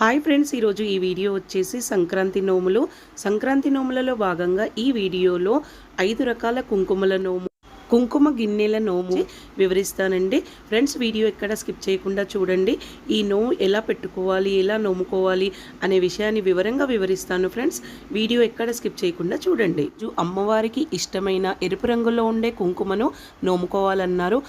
Hi friends ఈరోజు ఈ video వచ్చేసి సంక్రాంతి నోములు. సంక్రాంతి నోములలో భాగంగా ఈ వీడియోలో ఐదు రకాల కుంకుమల నోము కుంకుమ గిన్నెల నోము వివరిస్తానండి. ఫ్రెండ్స్ వీడియో ఎక్కడ స్కిప్ చేయకుండా చూడండి. ఈ నోము ఎలా పెట్టుకోవాలి ఎలా నోముకోవాలి అనే విషయాన్ని వివరంగా వివరిస్తాను ఫ్రెండ్స్. వీడియో ఎక్కడ స్కిప్ చేయకుండా చూడండి. అమ్మవారికి ఇష్టమైన ఎరుపు రంగులో ఉండే కుంకుమను నోముకోవాలన్నారు.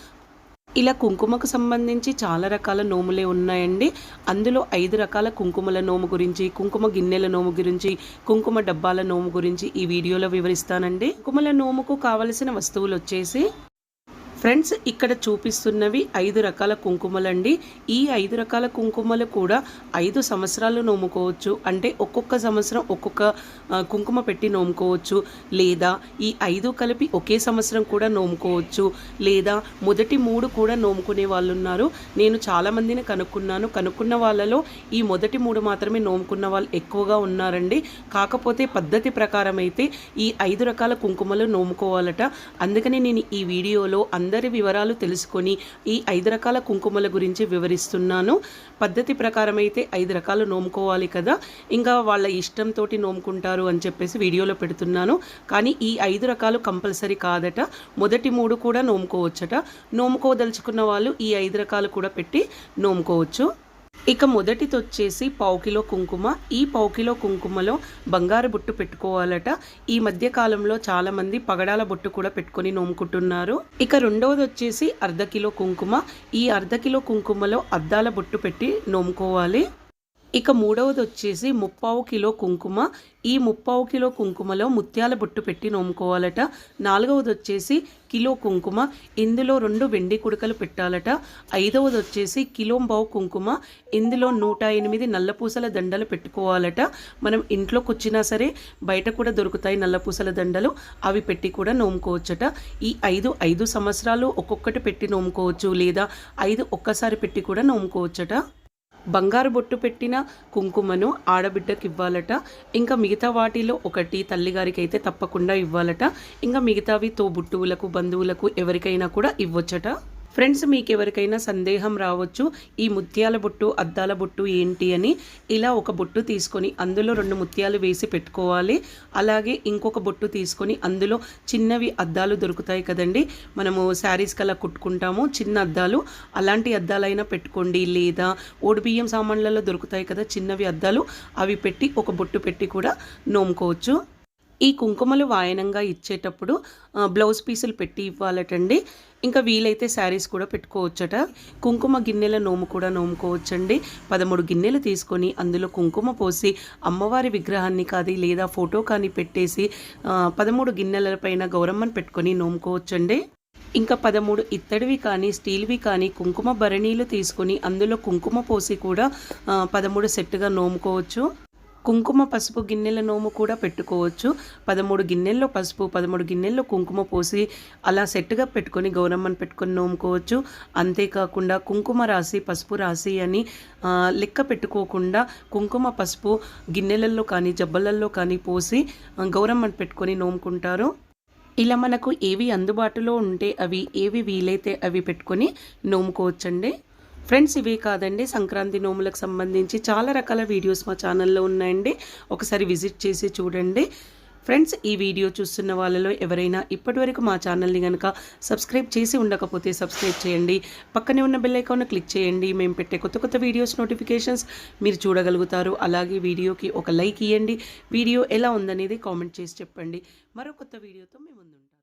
ఇలా కుంకుమకు సంబంధించి చాలా రకాల నోములే ఉన్నాయండి. అందులో ఐదు రకాల కుంకుమల నోము గురించి కుంకుమ గిన్నెల నోము గురించి కుంకుమ డబ్బాల నోము గురించి ఈ వీడియోలో వివరిస్తానండి. కుంకుమల నోముకు కావలసిన వస్తువులు వచ్చేసి ఫ్రెండ్స్ ఇక్కడ చూపిస్తున్నవి ఐదు రకాల కుంకుమలండి. ఈ ఐదు రకాల కుంకుమలు కూడా ఐదు సంవత్సరాలు నోముకోవచ్చు. అంటే ఒక్కొక్క సంవత్సరం ఒక్కొక్క కుంకుమ పెట్టి నోముకోవచ్చు. లేదా ఈ ఐదు కలిపి ఒకే సంవత్సరం కూడా నోముకోవచ్చు. లేదా మొదటి మూడు కూడా నోముకునే వాళ్ళు ఉన్నారు నేను చాలామందిని కనుక్కున్నాను. కనుక్కున్న వాళ్ళలో ఈ మొదటి మూడు మాత్రమే నోముకున్న వాళ్ళు ఎక్కువగా ఉన్నారండి. కాకపోతే పద్ధతి ప్రకారం అయితే ఈ ఐదు రకాల కుంకుమలు నోముకోవాలట. అందుకని నేను ఈ వీడియోలో అందరూ అందరి వివరాలు తెలుసుకొని ఈ ఐదు రకాల కుంకుమల గురించి వివరిస్తున్నాను. పద్ధతి ప్రకారం అయితే ఐదు రకాలు నోముకోవాలి కదా. ఇంకా వాళ్ళ ఇష్టంతో నోముకుంటారు అని చెప్పేసి వీడియోలో పెడుతున్నాను. కానీ ఈ ఐదు రకాలు కంపల్సరీ కాదట. మొదటి మూడు కూడా నోముకోవచ్చట. నోముకోదలుచుకున్న వాళ్ళు ఈ ఐదు రకాలు కూడా పెట్టి నోముకోవచ్చు. ఇక మొదటిది వచ్చేసి పావు కిలో కుంకుమ. ఈ పావు కిలో కుంకుమలో బంగారు బొట్టు పెట్టుకోవాలట. ఈ మధ్య కాలంలో చాలా మంది పగడాల బొట్టు కూడా పెట్టుకొని నోముకుంటున్నారు. ఇక రెండవది వచ్చేసి అర్ధ కిలో కుంకుమ. ఈ అర్ధ కిలో కుంకుమలో అద్దాల బొట్టు పెట్టి నోముకోవాలి. ఇక మూడవది వచ్చేసి ముప్పావు కిలో కుంకుమ. ఈ ముప్పావు కిలో కుంకుమలో ముత్యాల బొట్టు పెట్టి నోముకోవాలట. నాలుగవది వచ్చేసి కిలో కుంకుమ. ఇందులో రెండు వెండి కుడకలు పెట్టాలట. ఐదవది వచ్చేసి కిలోంబావు కుంకుమ. ఇందులో నూట ఎనిమిది నల్లపూసల దండలు పెట్టుకోవాలట. మనం ఇంట్లోకి వచ్చినా సరే బయట కూడా దొరుకుతాయి నల్లపూసల దండలు. అవి పెట్టి కూడా నోముకోవచ్చట. ఈ ఐదు ఐదు సంవత్సరాలు ఒక్కొక్కటి పెట్టి నోముకోవచ్చు లేదా ఐదు ఒక్కసారి పెట్టి కూడా నోముకోవచ్చట. బంగారు బొట్టు పెట్టిన కుంకుమను ఆడబిడ్డకి ఇవ్వాలట ఇంకా మిగతా వాటిలో ఒకటి తల్లిగారికి అయితే తప్పకుండా ఇవ్వాలట. ఇంకా మిగతావి తోబుట్టువులకు బంధువులకు ఎవరికైనా కూడా ఇవ్వచ్చట. ఫ్రెండ్స్ మీకు ఎవరికైనా సందేహం రావచ్చు. ఈ ముత్యాల బొట్టు అద్దాల బొట్టు ఏంటి అని ఇలా ఒక బొట్టు తీసుకొని అందులో రెండు ముత్యాలు వేసి పెట్టుకోవాలి. అలాగే ఇంకొక బొట్టు తీసుకొని అందులో చిన్నవి అద్దాలు దొరుకుతాయి కదండి. మనము శారీస్ కలా కుట్టుకుంటాము చిన్న అద్దాలు. అలాంటి అద్దాలైనా పెట్టుకోండి. లేదా ఓడిబియ్యం సామాన్లలో దొరుకుతాయి కదా చిన్నవి అద్దాలు. అవి పెట్టి ఒక బొట్టు పెట్టి కూడా నోముకోవచ్చు. ఈ కుంకుమలు వాయనంగా ఇచ్చేటప్పుడు బ్లౌజ్ పీసులు పెట్టి ఇవ్వాలటండి. ఇంకా వీలైతే శారీస్ కూడా పెట్టుకోవచ్చట. కుంకుమ గిన్నెల నోము కూడా నోముకోవచ్చండి. పదమూడు గిన్నెలు తీసుకొని అందులో కుంకుమ పోసి అమ్మవారి విగ్రహాన్ని కాదు లేదా ఫోటో కానీ పెట్టేసి పదమూడు గిన్నెల పైన గౌరమ్మని పెట్టుకొని నోముకోవచ్చండి. ఇంకా పదమూడు ఇత్తడివి కానీ స్టీల్వి కానీ కుంకుమ భరణీలు తీసుకొని అందులో కుంకుమ పోసి కూడా పదమూడు సెట్టుగా నోముకోవచ్చు. కుంకుమ పసుపు గిన్నెల నోము కూడా పెట్టుకోవచ్చు. పదమూడు గిన్నెల్లో పసుపు పదమూడు గిన్నెల్లో కుంకుమ పోసి అలా సెట్గా పెట్టుకొని గౌరమ్మని పెట్టుకొని నోముకోవచ్చు. అంతేకాకుండా కుంకుమ రాసి పసుపు రాసి అని లెక్క పెట్టుకోకుండా కుంకుమ పసుపు గిన్నెలలో కానీ జబ్బలల్లో కానీ పోసి గౌరమ్మను గౌరమ్మని పెట్టుకొని నోముకుంటారు. ఇలా మనకు ఏవి అందుబాటులో ఉంటే అవి ఏవి వీలైతే అవి పెట్టుకొని నోముకోవచ్చండి. ఫ్రెండ్స్ ఇవే కాదండి. సంక్రాంతి నోములకు సంబంధించి చాలా రకాల వీడియోస్ మా ఛానల్లో ఉన్నాయండి. ఒకసారి విజిట్ చేసి చూడండి. ఫ్రెండ్స్ ఈ వీడియో చూస్తున్న వాళ్ళలో ఎవరైనా ఇప్పటివరకు మా ఛానల్ని కనుక సబ్స్క్రైబ్ చేసి ఉండకపోతే సబ్స్క్రైబ్ చేయండి. పక్కనే ఉన్న బెల్ ఐకాన్ క్లిక్ చేయండి. మేము పెట్టే కొత్త కొత్త వీడియోస్ నోటిఫికేషన్స్ మీరు చూడగలుగుతారు. అలాగే వీడియోకి ఒక లైక్ ఇవ్వండి వీడియో ఎలా ఉందనేది కామెంట్ చేసి చెప్పండి. మరో కొత్త వీడియోతో మేము ముందుంటాం.